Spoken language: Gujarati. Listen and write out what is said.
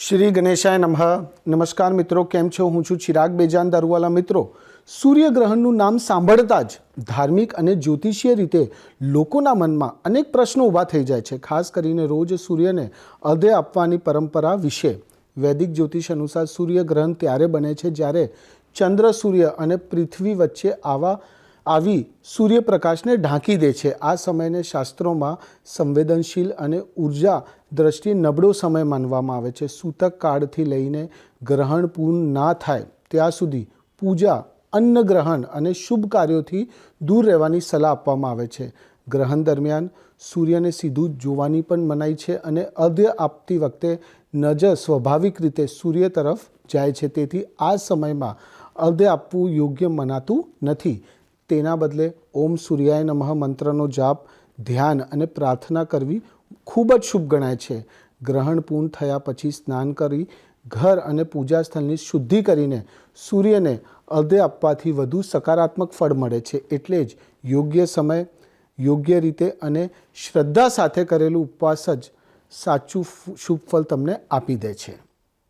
શ્રી ગણેશાય નમઃ. નમસ્કાર મિત્રો, કેમ છો? હું છું ચિરાગ બેજાન, દારૂવાલા મિત્રો. સૂર્યગ્રહણનું નામ સાંભળતા જ ધાર્મિક અને જ્યોતિષીય રીતે લોકોના મનમાં અનેક પ્રશ્નો ઊભા થઈ જાય છે, ખાસ કરીને રોજ સૂર્યને અધે આપવાની પરંપરા વિશે. વૈદિક જ્યોતિષ અનુસાર સૂર્યગ્રહણ ત્યારે બને છે જ્યારે ચંદ્ર સૂર્ય અને પૃથ્વી વચ્ચે આવા આવી સૂર્યપ્રકાશને ઢાંકી દે છે. આ સમયને શાસ્ત્રોમાં સંવેદનશીલ અને ઊર્જા દ્રષ્ટિએ નબળો સમય માનવામાં આવે છે. સૂતક કાળથી લઈને ગ્રહણ પૂર્ણ ના થાય ત્યાં સુધી પૂજા, અન્ન ગ્રહણ અને શુભ કાર્યોથી દૂર રહેવાની સલાહ આપવામાં આવે છે. ગ્રહણ દરમિયાન સૂર્યને સીધું જોવાની પણ મનાઈ છે અને અર્ધ્ય આપતી વખતે નજર સ્વાભાવિક રીતે સૂર્ય તરફ જાય છે. તેથી આ સમયમાં અર્ધ્ય આપવું યોગ્ય મનાતું નથી. તેના બદલે ઓમ સૂર્યાય નમઃ મંત્રનો જાપ, ધ્યાન અને પ્રાર્થના કરવી ખૂબ જ શુભ ગણાય છે. ગ્રહણ પૂર્ણ થયા પછી સ્નાન કરી, ઘર અને પૂજા સ્થળની શુદ્ધિ કરીને સૂર્યને અર્ધે આપવાથી વધુ સકારાત્મક ફળ મળે છે. એટલે જ યોગ્ય સમય, યોગ્ય રીતે અને શ્રદ્ધા સાથે કરેલું ઉપવાસ જ સાચું શુભ ફળ તમને આપી દે છે.